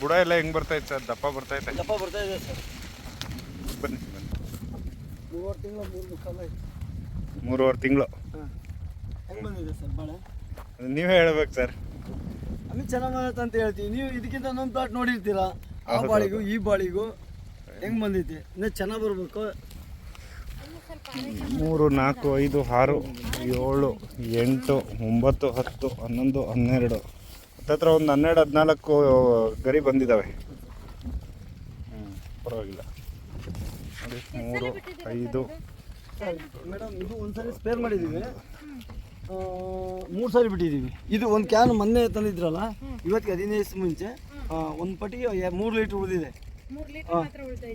ಬುಡ ಎಲ್ಲ ಹೆಂಗ್ ಬರ್ತೈತೆ ಸರ್? ದಪ್ಪ ಬರ್ತೈತೆ ದಪ್ಪ ಬರ್ತಾ ಇದೆ ಸರ್. ಬನ್ನಿ ಬನ್ನಿ. ಮೂರುವರೆ ತಿಂಗಳು ಮೂರು ಮುಕ್ಕಾಲು ಆಯ್ತು. ಮೂರುವರೆ ತಿಂಗಳು. ಹೆಂಗ್ ಬಂದಿದೆ ಸರ್ ಬಾಳೆ? ನೀವೇ ಹೇಳ್ಬೇಕು ಸರ್. ಅಮಿ ಚೆನ್ನಾಗಿ ಮಾಡತ್ತೆ ಅಂತ ಹೇಳ್ತೀವಿ. ನೀವು ಇದಕ್ಕಿಂತ ಇನ್ನೊಂದು ಪ್ಲಾಟ್ ನೋಡಿರ್ತೀರಾ? ಆ ಬಾಳಿಗೂ ಈ ಬಾಳಿಗೂ. ಹೆಂಗ್ ಬಂದೈತಿ? ಇನ್ನೂ ಚೆನ್ನಾಗಿ ಬರಬೇಕು? ಮೂರು ನಾಲ್ಕು ಐದು ಆರು ಏಳು ಎಂಟು ಒಂಬತ್ತು ಹತ್ತು ಹನ್ನೊಂದು ಹನ್ನೆರಡು. ಹತ್ತತ್ರ ಒಂದು ಹನ್ನೆರಡು ಹದಿನಾಲ್ಕು ಗರಿ ಬಂದಿದ್ದಾವೆ ಹ್ಞೂ ಪರವಾಗಿಲ್ಲ. ನೋಡಿ ಮೂರು ಐದು. ಮೇಡಮ್ ಇದು ಒಂದ್ಸರಿ ಸ್ಪೇರ್ ಮಾಡಿದ್ದೀವಿ ಮೂರು ಸಾರಿ ಬಿಟ್ಟಿದ್ದೀವಿ ಇದು ಒಂದು ಕ್ಯಾನ್ ಮೊನ್ನೆ ತಂದಿದ್ರಲ್ಲ ಇವತ್ತಿಗೆ ಹದಿನೈದು ದಿವಸ ಮುಂಚೆ ಒಂದು ಪಟ್ಟಿಗೆ ಮೂರು ಲೀಟ್ರ್ ಉಳಿದಿದೆ.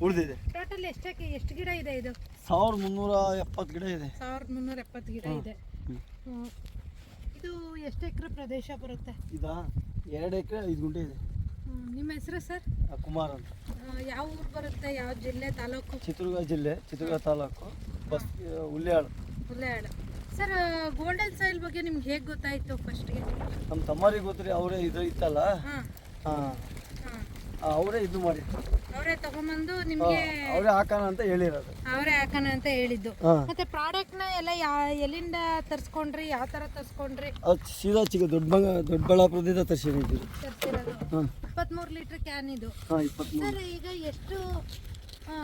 ಉಳಿದಿದೆ. ಟೋಟಲ್ ಎಷ್ಟಕ್ಕೆ ಎಷ್ಟು ಗಿಡ ಇದೆ ಇದು? ಸಾವಿರದ ಮುನ್ನೂರ ಎಪ್ಪತ್ತು ಗಿಡ ಇದೆ. ಸಾವಿರದ ಮುನ್ನೂರ ಎಪ್ಪತ್ತು ಗಿಡ ಇದೆ. ಇದು ಎಷ್ಟು ಎಕರೆ ಪ್ರದೇಶ ಬರುತ್ತೆ? ಇದಾ? ಎರಡು ಎಕರೆ ಐದು ಗುಂಟೆ ಇದೆ. ನಿಮ್ಮ ಹೆಸರು ಸರ್? ಕುಮಾರ್ ಅಂತ. ಯಾವ ಊರು ಬರುತ್ತೆ? ಯಾವ ಜಿಲ್ಲೆ ತಾಲೂಕು? ಚಿತ್ರದುರ್ಗ ಜಿಲ್ಲೆ ಚಿತ್ರದುರ್ಗ ತಾಲೂಕು ಬಸ್ ಹುಲ್ಯಾಳು. ಹುಲ್ಲೇಳ ಸರ್ ಗೋಲ್ಡನ್ ಸಾಯಿಲ್ ಬಗ್ಗೆ ನಿಮ್ಗೆ ಹೇಗೆ ಗೊತ್ತಾಯಿತು ಫಸ್ಟ್ಗೆ ನಮ್ಮ ತಮ್ಮರಿಗೆ ಗೊತ್ತ್ರಿ ಅವರೇ ಇದು ಇತ್ತಲ್ಲ? ಹಾಂ. ಅವರೇ ಇದು ಮಾಡಿ. ಅವರೇ ತಗೊಂಬಂದು ನಿಮಗೆ ಅವರೇ ಹಾಕೋಣ ಅಂತ ಹೇಳಿರೋದು. ಅವರೇ ಹಾಕೋಣ ಅಂತ ಹೇಳಿದ್ದು. ಮತ್ತೆ ಪ್ರಾಡಕ್ಟ್ನ ಎಲ್ಲ ಯಾ ಎಲ್ಲಿಂದ ತರಿಸ್ಕೊಂಡ್ರಿ ಯಾವ ಥರ ತರಿಸ್ಕೊಂಡ್ರಿ? ಅದು ಸೀದಾ ಚಿಕ್ಕ ದೊಡ್ಡ ದೊಡ್ಡಬಳ್ಳಾಪುರದಿಂದ ತರಿಸಿದ್ದೀವಿ ಇಪ್ಪತ್ತ್ಮೂರು ಲೀಟ್ರ್ ಕ್ಯಾನ್ ಇದು. ಹಾಂ ಇಪ್ಪತ್ತ್ಮೂರು ಸರ್ ಈಗ ಎಷ್ಟು ಆ,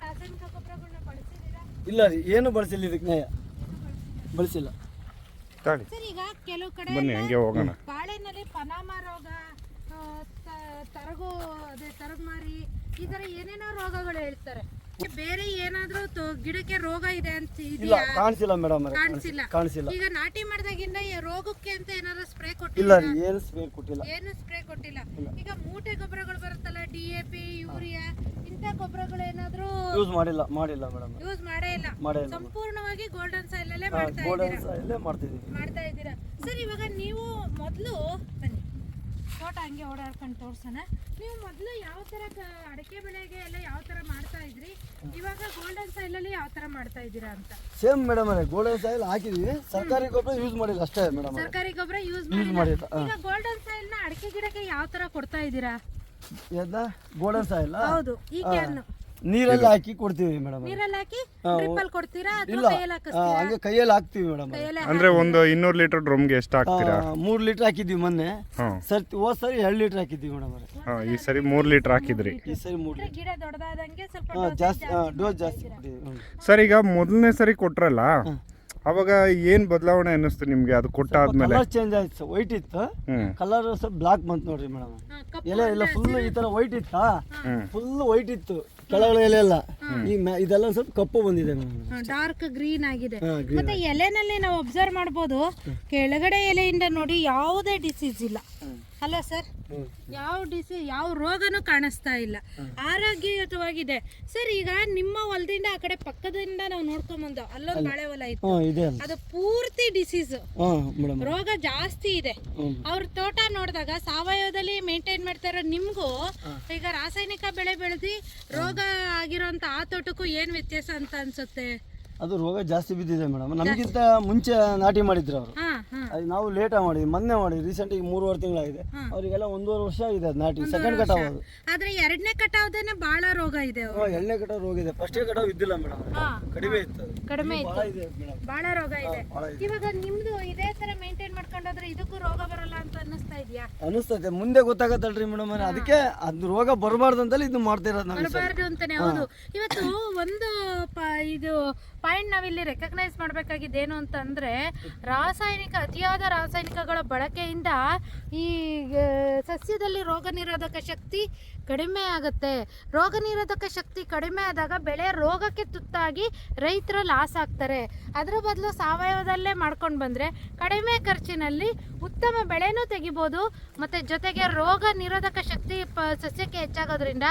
ರಾಸಾಯನಿಕ ಗೊಬ್ಬರಗಳನ್ನ ಬಳಸಿದ್ದೀರಾ? ಇಲ್ಲ ರೀ ಏನು ಬಳಸಿಲ್ಲ ಇದಕ್ಕೆ ನ್ಯಾಯ. ಬಳಸಿಲ್ಲ. ಸರ್ ಈಗ ಕೆಲವು ಕಡೆ ಬನ್ನಿ ಹಂಗೆ ಹೋಗೋಣ. ಬಾಳೆನಲ್ಲಿ ಪನಾಮ ರೋಗ ತರಗು ಅದೇ ತರಗ್ಮಾರಿ ಈ ತರ ಏನೇನೋ ರೋಗಗಳು ಹೇಳ್ತಾರೆ. ಬೇರೆ ಏನಾದ್ರೂ ಗಿಡಕ್ಕೆ ರೋಗ ಇದೆ ಅಂತ ಇಲ್ಲ ಇದೆಯಾ? ಕಾಣಿಸಿಲ್ಲ ಮೇಡಮ್ ಕಾಣಿಸಿಲ್ಲ. ಕಾಣಿಸಿಲ್ಲ. ಈಗ ನಾಟಿ ಮಾಡಿದಾಗಿಂದ ಈ ರೋಗಕ್ಕೆ ಅಂತ ಏನಾದ್ರು ಸ್ಪ್ರೇ ಇಲ್ಲ ಕೊಟ್ಟಿಲ್ಲ ರೀ ಏನು ಸ್ಪೇರ್ ಕೊಟ್ಟಿಲ್ಲ. ಏನು ಸ್ಪ್ರೇ ಕೊಟ್ಟಿಲ್ಲ. ಈಗ ಮೂಟೆ ಗೊಬ್ಬರಗಳು ಬರುತ್ತಲ್ಲ ಡಿ ಎ ಪಿ ಯೂರಿಯಾ ಇಂಥ ಗೊಬ್ಬರಗಳು ಏನಾದ್ರೂ ಯೂಸ್ ಮಾಡಿಲ್ಲ ಮಾಡಿಲ್ಲ ಮೇಡಮ್ ಯೂಸ್ ಮಾಡೇ ಇಲ್ಲ. ಮಾಡೇ ಇಲ್ಲ. ಸಂಪೂರ್ಣವಾಗಿ ಗೋಲ್ಡನ್ ಸಾಯಿಲ್ ಅಲ್ಲೇ ಮಾಡ್ತಾ ಗೋಲ್ಡನ್ ಇದ್ದೀರಾ? ಇಲ್ಲೇ ಮಾಡ್ತಿದ್ದೀವಿ ಮಾಡ್ತಾ ಇದ್ದೀರಾ? ಸರ್ ಇವಾಗ ನೀವು ಮೊದಲು ಬನ್ನಿ. ತೋಟ ಹಂಗೆ ಓಡಾಡ್ಕೊಂಡು ತೋರ್ಸೋಣ. ನೀವು ಮೊದಲು ಯಾವ ಥರ ಅಡಿಕೆ ಬೆಳೆಗೆ ಎಲ್ಲ ಯಾವ ಥರ ಮಾಡ್ತಾ ಇದ್ರಿ? ಇವಾಗ ಗೋಲ್ಡನ್ ಸಾಯಿಲಲ್ಲಿ ಯಾವ ಥರ ಮಾಡ್ತಾ ಇದ್ದೀರಾ ಅಂತ? ಸೇಮ್ ಮೇಡಮ್ ಗೋಲ್ಡನ್ ಸಾಯಿಲ್ ಹಾಕಿದ್ವಿ. ಸರ್ಕಾರಿ ಗೊಬ್ಬರ ಯೂಸ್ ಮಾಡಿಲ್ಲ ಅಷ್ಟೇ ಮೇಡಮ್ ಸರ್ಕಾರಿ ಗೊಬ್ಬರ ಯೂಸ್ ಮಾಡಿ ಮಾಡಿಲ್ಲ. ಈಗ ಗೋಲ್ಡನ್ ಸಾಯಿಲ್ನ ಅಡಿಕೆ ಗಿಡಕ್ಕೆ ಯಾವ ಥರ ಕೊಡ್ತಾ ಇದ್ದೀರಾ? ಎಲ್ಲ ಗೋಲ್ಡನ್ ಸಾಯಿಲ್ ಹೌದು ಈ ಕ್ಯಾನ್. ನೀರಲ್ಲಿ ಹಾಕಿ ಕೊಡ್ತೀವಿ ಮೇಡಮ್ ನೀರಲ್ಲಿ ಹಾಕಿ ಡ್ರಿಪ್ ಅಲ್ಲಿ ಕೊಡ್ತೀರಾ ಇಲ್ಲ. ಅಥವಾ ಕೈಯಲ್ಲಿ ಹಾಕಿಸ್ತೀರಾ? ಹಂಗೆ ಕೈಯಲ್ಲಿ ಹಾಕ್ತೀವಿ ಮೇಡಮ್ ಅಂದ್ರೆ ಒಂದು ಇನ್ನೂರು ಲೀಟರ್ ಡ್ರಮ್ಗೆ ಎಷ್ಟು ಹಾಕ್ತೀರಾ? ಮೂರ್ ಲೀಟರ್ ಹಾಕಿದ್ವಿ ಮೊನ್ನೆ. ಸರ್ ಸರ್ತಿ ಹೋದ್ ಸರಿ ಎರಡು ಲೀಟರ್ ಹಾಕಿದ್ವಿ ಮೇಡಮ್ ಈ ಸರಿ ಮೂರ್ ಲೀಟರ್ ಹಾಕಿದ್ರಿ. ಈ ಸರಿ ಮೂರು ಅಂದ್ರೆ ಗಿಡ ದೊಡ್ಡದಾದಂಗೆ ಸ್ವಲ್ಪ ಜಾಸ್ತಿ ಡೋಸ್ ಜಾಸ್ತಿ ಸರ್ ಈಗ ಮೊದಲನೇ ಸರಿ ಕೊಟ್ರಲ್ಲ ಅವಾಗ ಏನು ಬದಲಾವಣೆ ಅನ್ನಿಸ್ತು ನಿಮಗೆ ಅದು ಕೊಟ್ಟಾದ್ಮೇಲೆ ಕಲರ್ ಚೇಂಜ್ ಆಯ್ತು ಸರ್ ವೈಟ್ ಇತ್ತು. ಕಲರ್ ಸ್ವಲ್ಪ ಬ್ಲಾಕ್ ಬಂತು ನೋಡ್ರಿ ಮೇಡಮ್ ಎಲೆ ಎಲ್ಲ ಫುಲ್ ಈ ತರ ವೈಟ್ ಇತ್ತಾ? ಫುಲ್ ವೈಟ್ ಇತ್ತು. ಕೆಳಗಡೆ ಎಲೆ ಎಲ್ಲ ಈ ಮ್ಯಾ- ಇದೆಲ್ಲ ಒಂದ್ ಸ್ವಲ್ಪ ಕಪ್ಪು ಬಂದಿದೆ ಮೇಡಮ್. ಡಾರ್ಕ್ ಗ್ರೀನ್ ಆಗಿದೆ. ಹಾಂ ಮತ್ತೆ ಎಲೆನಲ್ಲಿ ನಾವು ಅಬ್ಸರ್ವ್ ಮಾಡ್ಬೋದು. ಕೆಳಗಡೆ ಎಲೆಯಿಂದ ನೋಡಿ ಯಾವುದೇ ಡಿಸೀಸ್ ಇಲ್ಲ. ಅಲ್ಲ ಸರ್. ಯಾವ ಡಿಸಿ ಯಾವ ರೋಗನೂ ಕಾಣಿಸ್ತಾ ಇಲ್ಲ. ಆರೋಗ್ಯಯುತವಾಗಿದೆ. ಸರ್ ಈಗ ನಿಮ್ಮ ಹೊಲದಿಂದ ಆ ಕಡೆ ಪಕ್ಕದಿಂದ ನಾವು ನೋಡ್ಕೊಂಡ್ ಬಂದೋ ಅಲ್ಲೊಂದು ಬಾಳೆ ಹೊಲ ಇತ್ತು. ಅದು ಪೂರ್ತಿ ಡಿಸೀಸ್ ರೋಗ ಜಾಸ್ತಿ ಇದೆ. ಅವ್ರ ತೋಟ ನೋಡಿದಾಗ ಸಾವಯವದಲ್ಲಿ ಮೇಂಟೈನ್ ಮಾಡ್ತಾ ಇರೋ ನಿಮ್ಗೂ ಈಗ ರಾಸಾಯನಿಕ ಬೆಳೆ ಬೆಳೆದಿ ರೋಗ ಆಗಿರೋಂತ ಆ ತೋಟಕ್ಕೂ ಏನ್ ವ್ಯತ್ಯಾಸ ಅಂತ ಅನ್ಸುತ್ತೆ? ಅದು ರೋಗ ಜಾಸ್ತಿ ಬಿದ್ದಿದೆ ಮೇಡಮ್. ನಮಗಿಂತ ಮುಂಚೆ ನಾಟಿ ಮಾಡಿದ್ರು ಅವರು. ಅದು ನಾವು ಲೇಟ್ ಮಾಡಿದ್ವಿ ಮೊನ್ನೆ ಮಾಡಿ ಮೂರು ಮೂರುವರೆ ತಿಂಗಳಾಗಿದೆ. ಅವರಿಗೆಲ್ಲ ಒಂದೂವರೆ ವರ್ಷ ಆಗಿದೆ ಅದು ನಾಟಿ ಸೆಕೆಂಡ್ ಕಟಾವ್ ಅದು. ಆದ್ರೆ ಎರಡನೇ ಕಟಾವ್ದೇನೆ ಬಹಳ ರೋಗ ಇದೆ ಎರಡನೇ ಕಟಾವ್ ರೋಗ ಇದೆ. ಫಸ್ಟ್ ಕಟಾವ್ ಇದ್ದಿಲ್ಲ ಮೇಡಮ್. ಕಡಿಮೆ ಇತ್ತು. ಕಡಿಮೆ ಇತ್ತು. ಬಹಳ ರೋಗ ಇದೆ. ಇವಾಗ ನಿಮ್ದು ಇದೇ ತರ ಮೇಂಟೈನ್ ಮಾಡ್ಕೊಂಡೋದ್ರೆ ಇದಕ್ಕೂ ರೋಗ ಬರಲ್ಲ ಅಂತ ಅನ್ನಿಸ್ತಾ ಇದೆಯಾ? ಅನಿಸ್ತದೆ ಮುಂದೆ ಗೊತ್ತಾಗತ್ತಲ್ರಿ ಮೇಡಮ್ ಅದಕ್ಕೆ ಅದು ರೋಗ ಬರಬಾರ್ದು ಅಂತಲೇ ಇದು ಮಾಡ್ತಾ ಇರೋದು ನಾವು ಈ ಬರಬಾರ್ದು ಅಂತಾನೆ ಹೌದು. ಇವತ್ತು ಒಂದು ಇದು ಪಾಯಿಂಟ್ ನಾವಿಲ್ಲಿ ರೆಕಗ್ನೈಸ್ ಮಾಡಬೇಕಾಗಿದ್ದು ಏನು ಅಂತಂದರೆ ರಾಸಾಯನಿಕ, ಅತಿಯಾದ ರಾಸಾಯನಿಕಗಳ ಬಳಕೆಯಿಂದ ಈ ಸಸ್ಯದಲ್ಲಿ ರೋಗ ನಿರೋಧಕ ಶಕ್ತಿ ಕಡಿಮೆ ಆಗುತ್ತೆ. ರೋಗ ನಿರೋಧಕ ಶಕ್ತಿ ಕಡಿಮೆ ಆದಾಗ ಬೆಳೆ ರೋಗಕ್ಕೆ ತುತ್ತಾಗಿ ರೈತರು ಲಾಸ್ ಆಗ್ತಾರೆ. ಅದರ ಬದಲು ಸಾವಯವದಲ್ಲೇ ಮಾಡ್ಕೊಂಡು ಬಂದರೆ ಕಡಿಮೆ ಖರ್ಚಿನಲ್ಲಿ ಉತ್ತಮ ಬೆಳೆನೂ ತೆಗಿಬೋದು. ಮತ್ತು ಜೊತೆಗೆ ರೋಗ ನಿರೋಧಕ ಶಕ್ತಿ ಪ, ಸಸ್ಯಕ್ಕೆ ಹೆಚ್ಚಾಗೋದ್ರಿಂದ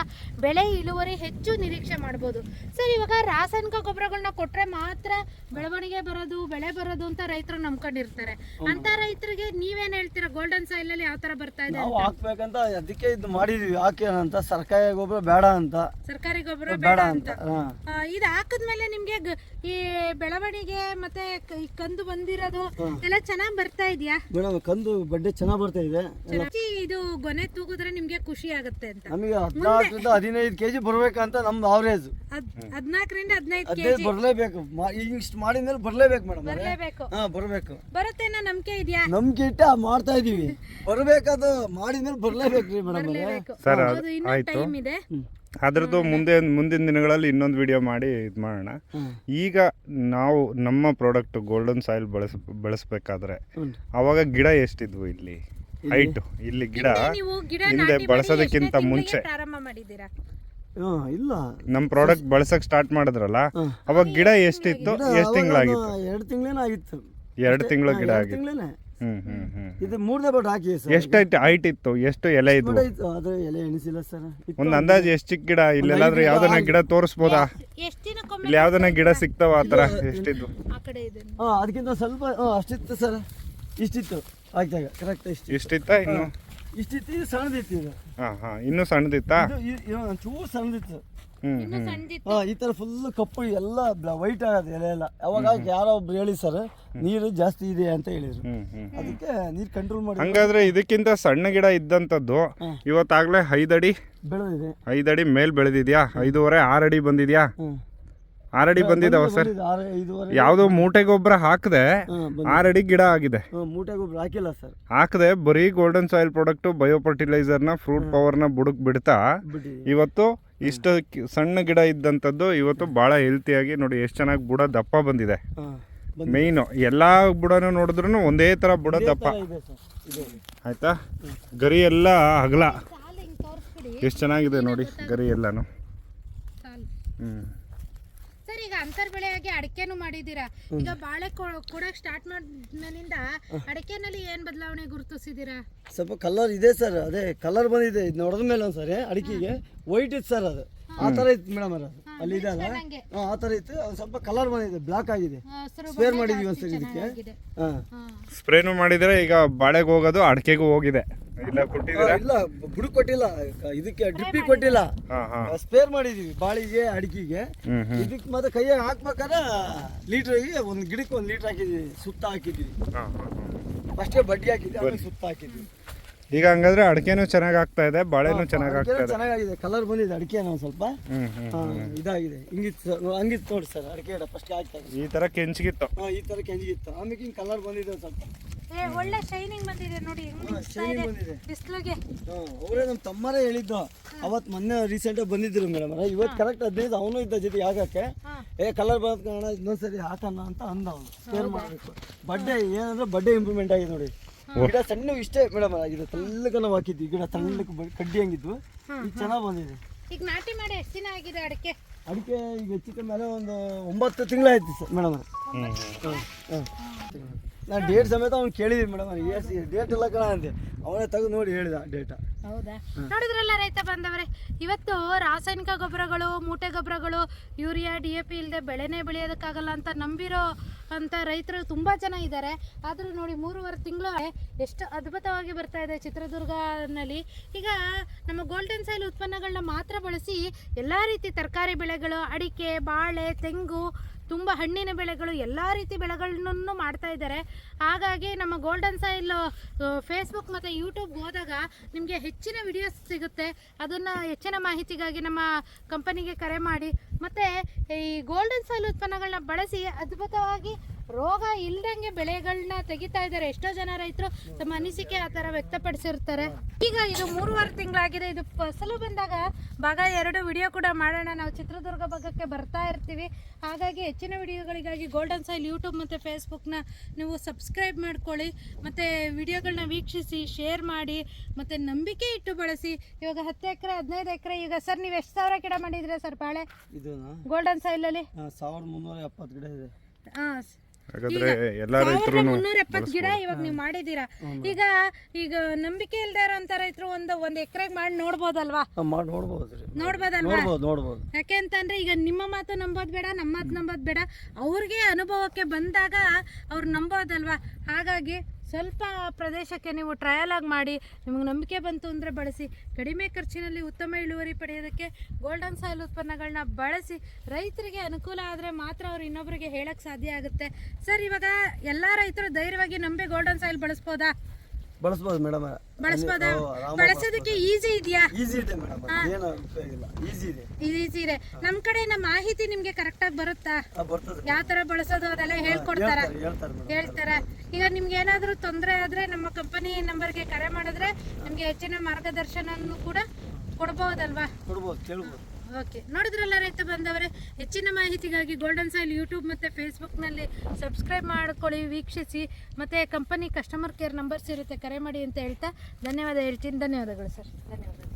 ಬೆಳೆ ಇಳುವರಿ ಹೆಚ್ಚು ನಿರೀಕ್ಷೆ ಮಾಡ್ಬೋದು. ಸರ್, ಇವಾಗ ರಾಸಾಯನಿಕ ಗೊಬ್ಬರಗಳನ್ನ ಕೊಟ್ಟರೆ ಮಾತ್ರ ಬೆಳವಣಿಗೆ ಬರೋದು ಬೆಳೆ ಬರೋದು ಅಂತ ರೈತರು ನಂಬ್ಕೊಂಡಿರ್ತಾರೆ. ಅಂತ ರೈತರಿಗೆ ನೀವೇನ್ ಹೇಳ್ತೀರಾ? ಗೋಲ್ಡನ್ ಸಾಯಿಲ್ ಅಲ್ಲಿ ಯಾವ ತರ ಬರ್ತಾ ಇದೆ ನಾವು ಹಾಕ್ಬೇಕಂತ ಅದಕ್ಕೆ ಇದು ಮಾಡಿದೀವಿ. ಹಾಕೇನಂತ ಸರ್ಕಾರಿ ಗೊಬ್ಬರ ಬೇಡ ಅಂತ. ಸರ್ಕಾರಿ ಗೊಬ್ಬರ ಬೇಡ ಅಂತ. ಅಂತ. ಆ, ಇದು ಹಾಕಿದ್ಮೇಲೆ ನಿಮ್ಗೆ ಗ- ಈ ಬೆಳವಣಿಗೆ ಮತ್ತೆ ಕ- ಈ ಕಂದು ಬಂದಿರೋದು ಎಲ್ಲ ಚೆನ್ನಾಗ್ ಬರ್ತಾ ಇದೆಯಾ? ಮೇಡಮ್ ಕಂದು ಬಡ್ಡೆ ಚೆನ್ನಾಗಿ ಬರ್ತಾ ಇದೆ. ಇದು ಗೊನೆ ತೂಗಿದ್ರೆ ನಿಮ್ಗೆ ಖುಷಿ ಆಗುತ್ತೆ ಅಂತ. ನಮಗೆ ಹದಿನಾಲ್ಕರಿಂದ ಹದಿನೈದು ಕೆಜಿ ಬರ್ಬೇಕಂತ ನಮ್ದು ಅವರೇಜ್ ಹದ್ ಹದ್ನಾಲ್ಕರಿಂದ ಹದಿನೈದು ಕೆಜಿ. ಬರ್ಲೇಬೇಕು. ಇಷ್ಟು ಮಾಡಿದ್ಮೇಲೆ ಬರ್ಲೇಬೇಕು ಮೇಡಮ್ ಬರ್ಲೇಬೇಕು. ಹಾ ಬರ್ಬೇಕು. ಬರುತ್ತೇನೋ ನಂಬಿಕೆ ಇದೆಯಾ? ನಮ್ಗೆ ಇಟ್ಟ ಮಾಡ್ತಾ ಇದೀವಿ ಬರ್ಬೇಕದು ಬರ್ಲೇಬೇಕ್ರಿ ಮೇಡಮ್ ಬರ್ಲೇಬೇಕು ಸರ್, ಹೌದು ಸರ್ ಆಯ್ತು. ಇದೆ. ಅದ್ರದ್ದು ಮುಂದೆ ಮುಂದಿನ ದಿನಗಳಲ್ಲಿ ಇನ್ನೊಂದು ವಿಡಿಯೋ ಮಾಡಿ ಇದು ಮಾಡೋಣ. ಈಗ ನಾವು ನಮ್ಮ ಪ್ರಾಡಕ್ಟ್ ಗೋಲ್ಡನ್ ಸಾಯಿಲ್ ಬಳಸ ಬಳಸಬೇಕಾದ್ರೆ ಅವಾಗ ಗಿಡ ಎಷ್ಟಿದ್ವು ಇಲ್ಲಿ? ಹೈಟು ಇಲ್ಲಿ ಗಿಡ ನೀವು ಗಿಡ ಹಿಂದೆ ನಾಟಿ ಬಳಸೋದಕ್ಕಿಂತ ಮುಂಚೆ. ಪ್ರಾರಂಭ ಮಾಡಿದ್ದೀರಾ? ಹಾಂ ಇಲ್ಲ. ನಮ್ಮ ಪ್ರಾಡಕ್ಟ್ ಬಳಸಕ್ ಸ್ಟಾರ್ಟ್ ಮಾಡಿದ್ರಲ್ಲ ಅವಾಗ ಗಿಡ ಎಷ್ಟಿತ್ತು? ಎಷ್ಟು ತಿಂಗಳಾಗಿತ್ತು? ಎರಡು ತಿಂಗಳೇನ ಆಗಿತ್ತು. ಎರಡು ತಿಂಗಳು ಗಿಡ ಆಗಿತ್ತು. ತಿಂಗಳೇನೆ. ಹ್ಮ್ ಹ್ಮ್ ಹ್ಮ್ ಇದು ಮೂರನೇ ಬಟ್ ಹಾಕಿ ಸರ್. ಎಷ್ಟೈತೆ ಹೈಟ್ ಇತ್ತು. ಎಷ್ಟು ಎಲೆ ಇದ್ವು? ಇತ್ತು ಅದು ಎಲೆ ಎಣಿಸಿಲ್ಲ ಸರ್. ಒಂದ್ ಅಂದಾಜು ಎಷ್ಟು ಚಿಕ್ಕ ಗಿಡ? ಇಲ್ಲೆಲ್ಲಾದ್ರೂ ಯಾವ್ದನ್ನ ಗಿಡ ತೋರಿಸ್ಬೋದಾ? ಎಷ್ಟು ದಿನಕ್ಕೊಮ್ಮೆ ಇಲ್ಲಿ ಯಾವ್ದನ್ನ ಗಿಡ ಸಿಗ್ತಾವ ಆ ಥರ ಎಷ್ಟಿದ್ವು ಆ ಕಡೆ ಇದೆ. ಹಾಂ ಅದಕ್ಕಿಂತ ಸ್ವಲ್ಪ ಹಾಂ ಅಷ್ಟಿತ್ತು ಸರ್. ಇಷ್ಟಿತ್ತು. ಹಾಕಿದಾಗ ಕರೆಕ್ಟ್ ಇಷ್ಟು ಇಷ್ಟಿತ್ತ ಇನ್ನು? ಇಷ್ಟಿತ್ತು ಇದು ಸಣ್ಣದಿತ್ತು ಇದು. ಹಾ ಹಾ ಇನ್ನೂ ಸಣ್ಣದಿತ್ತಾ? ಇದು ಒಂಚೂರು ಸಣ್ಣದಿತ್ತು. ಹ್ಮ್ ಇನ್ನು ಸಣ್ಣದಿತ್ತು. ಹಾಂ ಈ ತರ ಫುಲ್ ಕಪ್ಪು ಎಲ್ಲ ವೈಟ್ ಆಗದ ಎಲೆ ಎಲ್ಲ. ಯಾವಾಗ ಯಾರೋ ಒಬ್ರು ಹೇಳಿ ಸರ್ ನೀರು ಜಾಸ್ತಿ ಇದೆ ಅಂತ ಹೇಳಿದ್ರು. ಹ್ಮ್ ಹ್ಮ್ ಅದಕ್ಕೆ ನೀರು ಕಂಟ್ರೋಲ್ ಮಾಡಿ ಹಂಗಾದ್ರೆ ಇದಕ್ಕಿಂತ ಸಣ್ಣ ಗಿಡ ಇದ್ದಂಥದ್ದು ಹ್ಮ್. ಇವತ್ತಾಗ್ಲೇ ಐದಡಿ? ಬೆಳೆದಿದೆ. ಐದಡಿ ಮೇಲ್ ಬೆಳೆದಿದ್ಯಾ? ಐದೂವರೆ ಆರಡಿ ಬಂದಿದ್ಯಾ? ಆರಡಿ ಬಂದಿದಾವ ಸರ್. ಯಾವುದೋ ಮೂಟೆ ಗೊಬ್ಬರ ಹಾಕದೆ ಆರಡಿ ಗಿಡ ಆಗಿದೆ. ಮೂಟೆ ಗೊಬ್ಬರ ಹಾಕಿಲ್ಲ ಸರ್. ಹಾಕದೆ ಬರೀ ಗೋಲ್ಡನ್ ಸಾಯಿಲ್ ಪ್ರಾಡಕ್ಟ್ ಬಯೋ ಫರ್ಟಿಲೈಸರ್ನ ಫ್ರೂಟ್ ಪವರ್ನ ಬುಡಕ್ ಬಿಡ್ತಾ ಇವತ್ತು ಇಷ್ಟು ಸಣ್ಣ ಗಿಡ ಇದ್ದಂಥದ್ದು ಇವತ್ತು ಭಾಳ ಹೆಲ್ತಿಯಾಗಿ ನೋಡಿ ಎಷ್ಟು ಚೆನ್ನಾಗಿ ಬುಡ ದಪ್ಪ ಬಂದಿದೆ. ಮೇಯ್ನು ಎಲ್ಲ ಬುಡನೂ ನೋಡಿದ್ರು ಒಂದೇ ಥರ ಬುಡ ದಪ್ಪ. ಇದೆ ಸರ್ ಆಯ್ತಾ? ಗರಿ ಎಲ್ಲ ಅಗಲ. ಸಾಲು ಎಷ್ಟು ಚೆನ್ನಾಗಿದೆ ನೋಡಿ ಗರಿ ಎಲ್ಲಾನು. ಹ್ಞೂ ಅಂತರ್ ಬೆಳೆಯಾಗಿ ಅಡಿಕೆನೂ ಮಾಡಿದ್ದೀರಾ? ಈಗ ಬಾಳೆ ಕೊಡಕ್ ಸ್ಟಾರ್ಟ್ ಮಾಡಿದ್ಮೇಲಿಂದ ಅಡಿಕೆನಲ್ಲಿ ಏನ್ ಬದಲಾವಣೆ ಗುರುತಿಸಿದೀರಾ ಸ್ವಲ್ಪ ಕಲರ್ ಇದೆ ಸರ್ ಅದೇ ಕಲರ್ ಬಂದಿದೆ ಇದು ನೋಡಿದ ಮೇಲೆ ಒಂದ್ಸರಿ ಅಡಿಕೆಗೆ. ವೈಟ್ ಇತ್ತು ಸರ್ ಅದು. ಆ ತರ ಇತ್ತು ಮೇಡಮ್ ಅದು. ಅಲ್ಲಿ ಇದೆ ಅಲ್ಲ ಆ ತರ ಇತ್ತು. ಸ್ವಲ್ಪ ಕಲರ್ ಬಂದಿದೆ ಬ್ಲಾಕ್ ಆಗಿದೆ. ಸ್ಪ್ರೇ ಮಾಡಿದೀವಿ ಒಂದ್ಸರಿ ಇದಕ್ಕೆ. ಹಾ. ಸ್ಪ್ರೇನು ಮಾಡಿದ್ರೆ ಈಗ ಬಾಳೆಗೆ ಹೋಗೋದು ಅಡಿಕೆಗೂ ಹೋಗಿದೆ. ಇಲ್ಲ ಕೊಟ್ಟಿದ್ದೀರಾ? ಇಲ್ಲ ಬುಡ ಕೊಟ್ಟಿಲ್ಲ. ಇದಕ್ಕೆ ಡಿಪ್ಪಿ ಕೊಟ್ಟಿಲ್ಲ. ಸ್ಪೇರ್ ಮಾಡಿದೀವಿ ಬಾಳಿಗೆ ಅಡಿಕೆಗೆ. ಇದಕ್ಕೆ ಮತ್ತೆ ಕೈಯಾಗ ಹಾಕ್ಬೇಕಾದ್ರೆ ಲೀಟ್ರಿಗೆ ಒಂದು ಗಿಡಕ್ಕೆ ಒಂದು ಲೀಟರ್ ಹಾಕಿದೀವಿ ಸುತ್ತ ಹಾಕಿದ್ವಿ. ಅಷ್ಟೇ ಫಸ್ಟೇ ಬಡ್ಡಿ ಹಾಕಿದ್ವಿ ಆಮೇಲೆ ಸುತ್ತ ಹಾಕಿದ್ವಿ. ಈಗ ಹಂಗಾದ್ರೆ ಅಡಿಕೆನೂ ಚೆನ್ನಾಗಿ ಆಗ್ತಾ ಇದೆ ಬಾಳೆನೂ ಚೆನ್ನಾಗಿ ಆಗ್ತಾ ಇದೆ. ಚೆನ್ನಾಗಿದೆ ಕಲರ್ ಬಂದಿದೆ ಅಡಿಕೆ ಒಂದು ಸ್ವಲ್ಪ. ಇದಾಗಿದೆ. ಹಿಂಗಿತ್ತು ಹಂಗಿತ್ತು ನೋಡಿ ಸರ್ ಅಡಿಕೆ ಫಸ್ಟ್ ಹಾಕ್ತಾ ಈ ತರ ಕೆಂಚಿಗಿತ್ತು. ಈ ತರ ಕೆಂಚಿಗಿತ್ತು. ಆಮೇಲೆ ಹಿಂಗೆ ಕಲರ್ ಬಂದಿದೆ ಸ್ವಲ್ಪ. ಏ, ಒಳ್ಳೆ ಶೈನಿಂಗ್ ಬಂದಿದೆ ನೋಡಿ. ಹೆಂಗ್ ಹಾ, ಇದೆ. ಬಿಸ್ಲಿಗೆ. ಹಾಂ ಅವರೇ ನಮ್ಮ ತಮ್ಮರೇ ಹೇಳಿದ್ದು. ಅವತ್ತು ಮೊನ್ನೆ ರೀಸೆಂಟಾಗಿ ಬಂದಿದ್ರು ಮೇಡಮ್. ಇವತ್ತು ಕರೆಕ್ಟ್ ಹದಿನೈದು ಅವನು ಇದ್ದ ಜೊತೆ ಯಾಗಕ್ಕೆ? ಹಾ. ಏ ಕಲರ್ ಬರೋದು ಕಾರಣ ಇನ್ನೊಂದ್ಸರಿ ಹಾಕೋಣ ಅಂತ ಅಂದ ಅವನು ಕೇರ್ ಮಾಡಬೇಕು. ಬಡ್ಡೆ ಏನಂದ್ರೆ ಬಡ್ಡೆ ಇಂಪ್ರೂವ್ಮೆಂಟ್ ಆಗಿದೆ ನೋಡಿ. ಗಿಡ ಸಣ್ಣ ಇಷ್ಟೇ ಮೇಡಮ್. ಆಗಿದೆ ತೆಳ್ಳಗೆ ನಾವು ಹಾಕಿದ್ವಿ. ಗಿಡ ತೆಳ್ಳಕ್ಕೆ ಕಡ್ಡಿ ಹಂಗಿದ್ವು. ಈಗ ಚೆನ್ನಾಗಿ ಬಂದಿದೆ. ಈಗ ನಾಟಿ ಮಾಡಿ ಎಷ್ಟು ದಿನ ಆಗಿದೆ ಅಡಿಕೆ? ಅಡಿಕೆ ಈಗ ಹೆಚ್ಚಿಕ ಮೇಲೆ ಒಂದು ಒಂಬತ್ತು ತಿಂಗಳಾಯ್ತು ಸರ್ ಮೇಡಮ್. ನಾನು ಡೇಟ್ ಸಮೇತ ಅವ್ನು ಕೇಳಿದ್ವಿ ಮೇಡಮ್ ಡೇಟ್ ಎಲ್ಲ ಕಣ ಅಂದೆ. ಅವನೇ ತೆಗೆದು ನೋಡಿ ಹೇಳಿದ ಡೇಟ ಹೌದಾ? ನೋಡಿದ್ರಲ್ಲ ರೈತ ಬಂದವರೇ ಇವತ್ತು ರಾಸಾಯನಿಕ ಗೊಬ್ಬರಗಳು ಮೂಟೆ ಗೊಬ್ಬರಗಳು ಯೂರಿಯಾ ಡಿ ಎ ಪಿ ಇಲ್ಲದೆ ಬೆಳೆನೇ ಬೆಳೆಯೋದಕ್ಕಾಗಲ್ಲ ಅಂತ ನಂಬಿರೋ ಅಂತ ರೈತರು ತುಂಬ ಜನ ಇದ್ದಾರೆ. ಆದರೂ ನೋಡಿ ಮೂರುವರೆ ತಿಂಗಳು ಎಷ್ಟು ಅದ್ಭುತವಾಗಿ ಬರ್ತಾ ಇದೆ ಚಿತ್ರದುರ್ಗನಲ್ಲಿ. ಈಗ ನಮ್ಮ ಗೋಲ್ಡನ್ ಸೈಲ್ ಉತ್ಪನ್ನಗಳನ್ನ ಮಾತ್ರ ಬಳಸಿ ಎಲ್ಲ ರೀತಿ ತರಕಾರಿ ಬೆಳೆಗಳು ಅಡಿಕೆ ಬಾಳೆ ತೆಂಗು ತುಂಬ ಹಣ್ಣಿನ ಬೆಳೆಗಳು, ಎಲ್ಲ ರೀತಿ ಬೆಳೆಗಳನ್ನು ಮಾಡ್ತಾ ಇದ್ದಾರೆ. ಹಾಗಾಗಿ ನಮ್ಮ ಗೋಲ್ಡನ್ ಸಾಯಿಲ್ ಫೇಸ್ಬುಕ್ ಮತ್ತು ಯೂಟ್ಯೂಬ್ ಹೋದಾಗ ನಿಮಗೆ ಹೆಚ್ಚಿನ ವಿಡಿಯೋಸ್ ಸಿಗುತ್ತೆ. ಅದನ್ನು ಹೆಚ್ಚಿನ ಮಾಹಿತಿಗಾಗಿ ನಮ್ಮ ಕಂಪನಿಗೆ ಕರೆ ಮಾಡಿ. ಮತ್ತು ಈ ಗೋಲ್ಡನ್ ಸಾಯಿಲ್ ಉತ್ಪನ್ನಗಳನ್ನ ಬಳಸಿ ಅದ್ಭುತವಾಗಿ ರೋಗ ಇಲ್ದಂಗೆ ಬೆಳೆಗಳನ್ನ ತೆಗಿತಾ ಇದ್ದಾರೆ. ಎಷ್ಟೋ ಜನ ರೈತರು ತಮ್ಮ ಅನಿಸಿಕೆ ಆ ಥರ ವ್ಯಕ್ತಪಡಿಸಿರ್ತಾರೆ. ಈಗ ಇದು ಮೂರುವರೆ ತಿಂಗಳಾಗಿದೆ. ಇದು ಫಸಲು ಬಂದಾಗ ಭಾಗ ಎರಡು ವಿಡಿಯೋ ಕೂಡ ಮಾಡೋಣ. ನಾವು ಚಿತ್ರದುರ್ಗ ಭಾಗಕ್ಕೆ ಬರ್ತಾ ಇರ್ತೀವಿ. ಹಾಗಾಗಿ ಹೆಚ್ಚಿನ ವಿಡಿಯೋಗಳಿಗಾಗಿ ಗೋಲ್ಡನ್ ಸಾಯಿಲ್ ಯೂಟ್ಯೂಬ್ ಮತ್ತು ಫೇಸ್ಬುಕ್ನ ನೀವು ಸಬ್ಸ್ಕ್ರೈಬ್ ಮಾಡ್ಕೊಳ್ಳಿ. ಮತ್ತು ವಿಡಿಯೋಗಳನ್ನ ವೀಕ್ಷಿಸಿ ಶೇರ್ ಮಾಡಿ, ಮತ್ತು ನಂಬಿಕೆ ಇಟ್ಟು ಬಳಸಿ. ಇವಾಗ ಹತ್ತು ಎಕರೆ, ಹದಿನೈದು ಎಕರೆ, ಈಗ ಸರ್ ನೀವು ಎಷ್ಟು ಸಾವಿರ ಗಿಡ ಮಾಡಿದ್ರೆ ಸರ್ ಬಾಳೆ ಇದು ಗೋಲ್ಡನ್ ಸೈಲಲ್ಲಿ ಸಾವಿರದ ಮುನ್ನೂರ ಎಪ್ಪತ್ತು ಗಿಡ ಇದೆ. ಹಾಂ. ಹಾಗಾದ್ರೆ ಎಲ್ಲ ರೈತರು ಮುನ್ನೂರ ಎಪ್ಪತ್ತು ಗಿಡ ಇವಾಗ ನೀವು ಮಾಡಿದ್ದೀರಾ? ಈಗ ಈಗ ನಂಬಿಕೆ ಇಲ್ದೇ ಇರೋಂಥ ರೈತರು ಒಂದು ಒಂದ್ ಎಕರೆಗೆ ಮಾಡಿ ನೋಡ್ಬೋದಲ್ವಾ? ನೋಡ್ಬೋದಲ್ವಾ? ನೋಡ್ಬೋದು ನೋಡ್ಬೋದು. ಯಾಕೆ ಅಂತಂದ್ರೆ ಈಗ ನಿಮ್ಮ ಮಾತು ನಂಬೋದ್ ಬೇಡ ನಮ್ಮ ಮಾತು ನಂಬೋದ್ ಬೇಡ. ಅವ್ರಿಗೆ ಅನುಭವಕ್ಕೆ ಬಂದಾಗ ಅವ್ರು ನಂಬೋದಲ್ವಾ? ಹಾಗಾಗಿ ಸ್ವಲ್ಪ ಪ್ರದೇಶಕ್ಕೆ ನೀವು ಟ್ರಯಲ್ ಆಗಿ ಮಾಡಿ, ನಿಮಗೆ ನಂಬಿಕೆ ಬಂತು ಅಂದರೆ ಬಳಸಿ. ಕಡಿಮೆ ಖರ್ಚಿನಲ್ಲಿ ಉತ್ತಮ ಇಳುವರಿ ಪಡೆಯೋದಕ್ಕೆ ಗೋಲ್ಡನ್ ಸಾಯಿಲ್ ಉತ್ಪನ್ನಗಳನ್ನ ಬಳಸಿ. ರೈತರಿಗೆ ಅನುಕೂಲ ಆದರೆ ಮಾತ್ರ ಅವ್ರು ಇನ್ನೊಬ್ಬರಿಗೆ ಹೇಳಕ್ಕೆ ಸಾಧ್ಯ ಆಗುತ್ತೆ. ಸರ್, ಇವಾಗ ಎಲ್ಲ ರೈತರು ಧೈರ್ಯವಾಗಿ ನಂಬಿ ಗೋಲ್ಡನ್ ಸಾಯಿಲ್ ಬಳಸ್ಬೋದಾ? ಬಳಸ್ಬೋದು ಮೇಡಮ್. ಬಳಸ್ಬೋದಾ? ಬಳಸೋದಕ್ಕೆ ಈಸಿ ಇದೆಯಾ? ಈಸಿ ಇದೆ ಮೇಡಮ್ ಏನು ಉಪಯೋಗ ಇಲ್ಲ. ಈಸಿ ಇದೆ. ನಮ್ ಈಸಿ ಇದೆ ನಮ್ಮ ಕಡೆಯಿಂದ ಮಾಹಿತಿ ಕರೆಕ್ಟ್ ಕರೆಕ್ಟಾಗಿ ಬರುತ್ತಾ? ಬರ್ತದೆ. ಯಾವ ತರ ಬಳಸೋದು ಅದೆಲ್ಲ ಹೇಳ್ಕೊಡ್ತಾರ? ಹೇಳ್ತಾರ ಈಗ ನಿಮ್ಗೆ ಏನಾದ್ರೂ ತೊಂದರೆ ಆದ್ರೆ ನಮ್ಮ ಕಂಪನಿ ನಂಬರ್ಗೆ ಕರೆ ಮಾಡಿದ್ರೆ ನಿಮ್ಗೆ ಹೆಚ್ಚಿನ ಮಾರ್ಗದರ್ಶನ ಕೂಡ ಕೊಡ್ಬೋದಲ್ವಾ? ಕೊಡ್ಬೋದು ಕೇಳ್ಬೋದು. ಓಕೆ. ನೋಡಿದ್ರಲ್ಲ ರೈತ ಬಂದವರೇ, ಹೆಚ್ಚಿನ ಮಾಹಿತಿಗಾಗಿ ಗೋಲ್ಡನ್ ಸಾಯಿಲ್ ಯೂಟ್ಯೂಬ್ ಮತ್ತು ಫೇಸ್ಬುಕ್ನಲ್ಲಿ ಸಬ್ಸ್ಕ್ರೈಬ್ ಮಾಡ್ಕೊಳ್ಳಿ, ವೀಕ್ಷಿಸಿ. ಮತ್ತು ಕಂಪನಿ ಕಸ್ಟಮರ್ ಕೇರ್ ನಂಬರ್ಸ್ ಇರುತ್ತೆ, ಕರೆ ಮಾಡಿ ಅಂತ ಹೇಳ್ತಾ ಧನ್ಯವಾದ ಹೇಳ್ತೀನಿ. ಧನ್ಯವಾದಗಳು ಸರ್. ಧನ್ಯವಾದಗಳು.